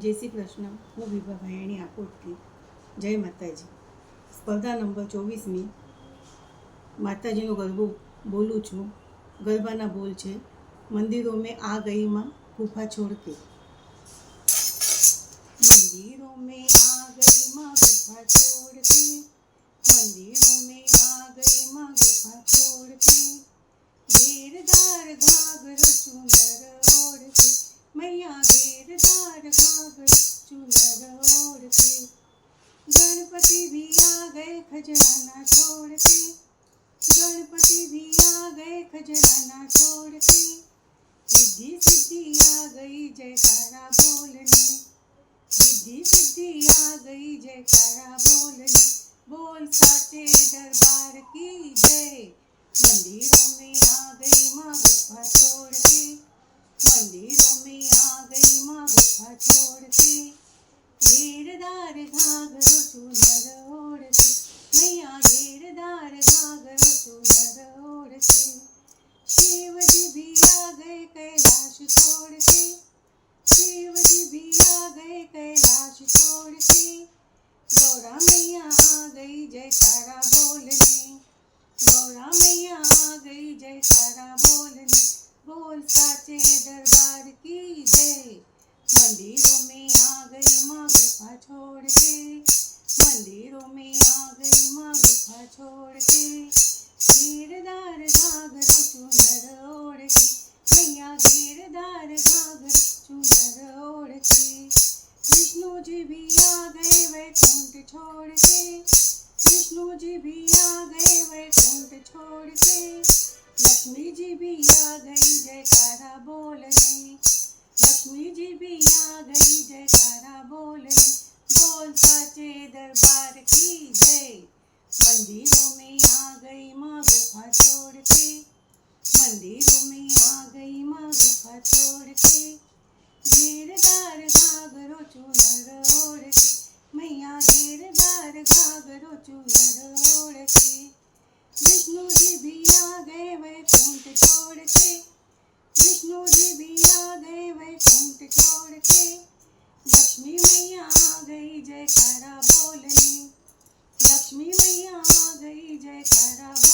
જય શ્રી કૃષ્ણ. હું વિભા ભાયણી આપોટથી જય માતાજી. સ્પર્ધા નંબર ચોવીસની માતાજીનો ગરબો બોલું છું. ગરબાના બોલ છે, મંદિરો મેં આ ગઈમાં ગુફા છોડ કે મંદિરો મેં આ ગઈમાં ગુફા છોડ કે મંદિરો गए खजराना छोड़ के। गणपति भी आ गए खजराना छोड़ के। सिद्धि सिद्धि आ गई जयकारा बोलने। सिद्धि सिद्धि आ गई जयकारा बोलने। बोल साचे दरबार की जय। मंदिरों में आ गई माँ गुफा छोड़ के। मंदिरों में आ गई माँ गुफा छोड़ के। घेरदार घाघरो चुनर आ गए कैलाश छोड़ के गौरा मैया आ गई जय जयकारा बोलने। गौरा मैया आ गई जय जयकारा बोलने। बोल साचे दरबार की जय। मंदिरों में आ गई माँ गुफा छोड़ के मंदिरों में आ गई माँ गुफा छोड़ के घेरदार घाघरो चुनर ओढ़ के मैया घेरदार घाघर चुनर ओढ़ के विष्णु जी भी आ गए वैकुंठ छोड़ के विष्णु जी भी आ गए वैकुंठ छोड़ के लक्ष्मी जी भी आ गई, जयकारा बोलने लक्ष्मी जी भी आ गई, जयकारा बोलने बोल साचे दरबार की जय। चुनर ओढ़ के मैया घेरदार घाघरो चुनर ओढ़ के विष्णु जी भी आ गए वैकुंठ छोड़ के विष्णु जी भी आ गए वैकुंठ छोड़ के लक्ष्मी मैया आ गई जयकारा बोलने लक्ष्मी मैया आ गई जयकारा बोल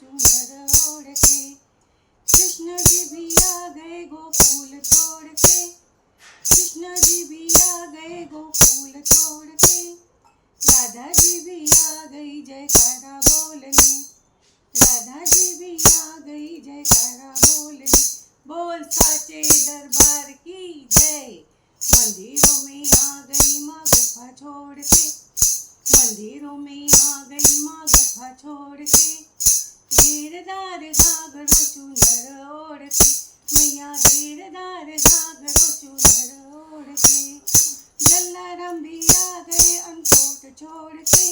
चुनर ओढ़ के, कृष्ण जी भी आ गए गोकुल छोड़ के, कृष्ण जी भी आ गए गोकुल छोड़ के, राधा जी भी आ गई जयकारा बोलने, राधा जी भी आ गई जयकारा बोलने, बोल साचे दरबार की जय। मंदिरों में आ गई माँ गुफा छोड़ के, मंदिरों में आ गई माँ गुफा छोड़ के चुनर ओढ़ के मैया घेरदार घाघरो चुनर ओढ़ के जल्लाराम भी आ गए अनकोट छोड़ के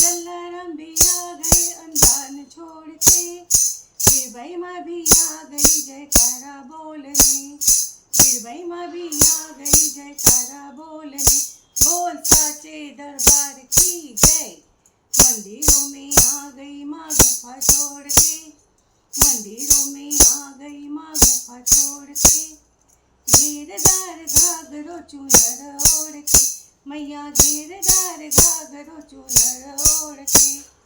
जल्लाराम भी आ गए अंदान छोड़ के बीरबाई माँ भी आ गई जयकारा बोलने बीरबाई माँ भी आ गई जयकारा बोलने। बोल साचे दरबार की जय, मंदिरों चुनर ओढ़ के मैया घेरदार घाघरो चुनर ओढ़ के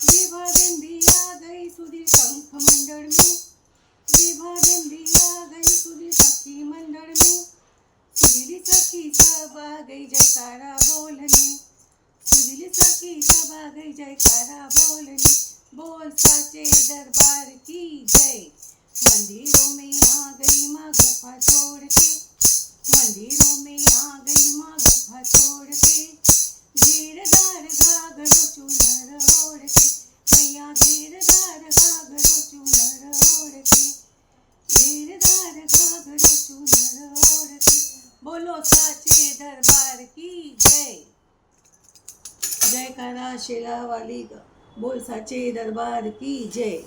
विभा रंदी आ गई सुधी शंख मंडल में। विभा रंदी आ गई सुधी सखी मंडल में। सुधीर सखी सब आ गई जयकारा बोलने। सुधीर सखी सब आ गई जयकारा बोलने। बोल साचे दरबार की जय। मंदिरों में आ गई माँ गुफा छोड़ के। मंदिरों में आ गई माँ गुफा छोड़ के। घेरदार घाघरो चुनर ओढ़ के। मैया घेरदार घाघरो चुनर ओढ़ के। घेरदार घाघरो चुनर ओढ़ के। बोलो साचे दरबार की जय। जयकारा शेला वाली बोल साचे दरबार की जय।